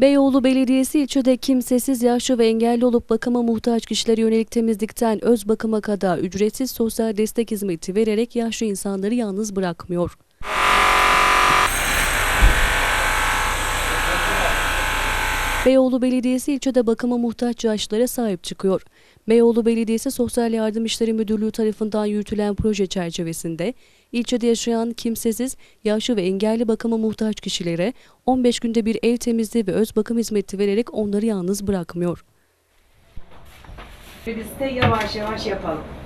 Beyoğlu Belediyesi ilçede kimsesiz, yaşlı ve engelli olup bakıma muhtaç kişilere yönelik temizlikten öz bakıma kadar ücretsiz sosyal destek hizmeti vererek yaşlı insanları yalnız bırakmıyor. Beyoğlu Belediyesi ilçede bakıma muhtaç yaşlılara sahip çıkıyor. Beyoğlu Belediyesi Sosyal Yardım İşleri Müdürlüğü tarafından yürütülen proje çerçevesinde ilçede yaşayan kimsesiz, yaşlı ve engelli bakıma muhtaç kişilere 15 günde bir ev temizliği ve öz bakım hizmeti vererek onları yalnız bırakmıyor. Biz de yavaş yavaş yapalım.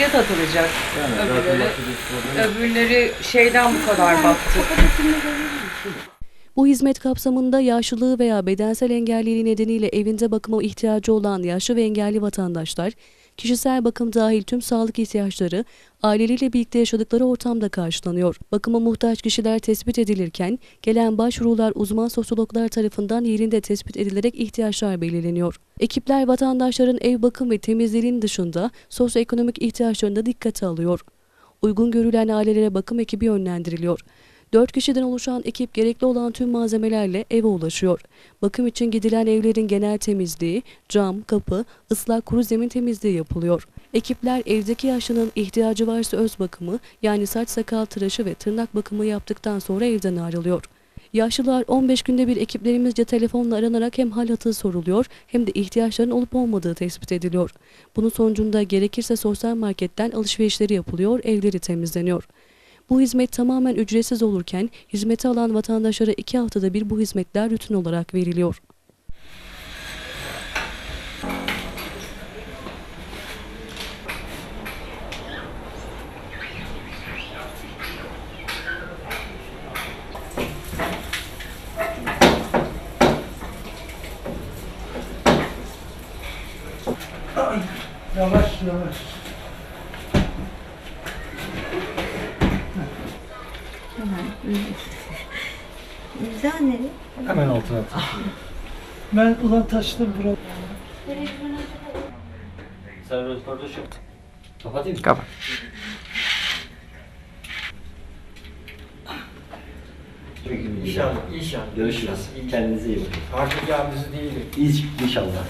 Yat atılacak. Öbürleri, öbürleri şeyden bu kadar baktı. Bu hizmet kapsamında yaşlılığı veya bedensel engelliliği nedeniyle evinde bakıma ihtiyacı olan yaşlı ve engelli vatandaşlar, kişisel bakım dahil tüm sağlık ihtiyaçları aileleriyle birlikte yaşadıkları ortamda karşılanıyor. Bakıma muhtaç kişiler tespit edilirken gelen başvurular uzman sosyologlar tarafından yerinde tespit edilerek ihtiyaçlar belirleniyor. Ekipler vatandaşların ev bakım ve temizliğinin dışında sosyoekonomik ihtiyaçlarını da dikkate alıyor. Uygun görülen ailelere bakım ekibi yönlendiriliyor. 4 kişiden oluşan ekip gerekli olan tüm malzemelerle eve ulaşıyor. Bakım için gidilen evlerin genel temizliği, cam, kapı, ıslak kuru zemin temizliği yapılıyor. Ekipler evdeki yaşlının ihtiyacı varsa öz bakımı yani saç sakal tıraşı ve tırnak bakımı yaptıktan sonra evden ayrılıyor. Yaşlılar 15 günde bir ekiplerimizce telefonla aranarak hem hal hatır soruluyor hem de ihtiyaçların olup olmadığı tespit ediliyor. Bunun sonucunda gerekirse sosyal marketten alışverişleri yapılıyor, evleri temizleniyor. Bu hizmet tamamen ücretsiz olurken hizmeti alan vatandaşlara iki haftada bir bu hizmetler rutin olarak veriliyor. Yavaş yavaş. İmza nereye? Hemen altına Ben ulan taştım bura. Servet kardeşim. Kapatayım mı? Kapat. İnşallah. İnşallah. Görüşürüz. Kendinize iyi bakın. Artık yalnız değilim. İyi inşallah.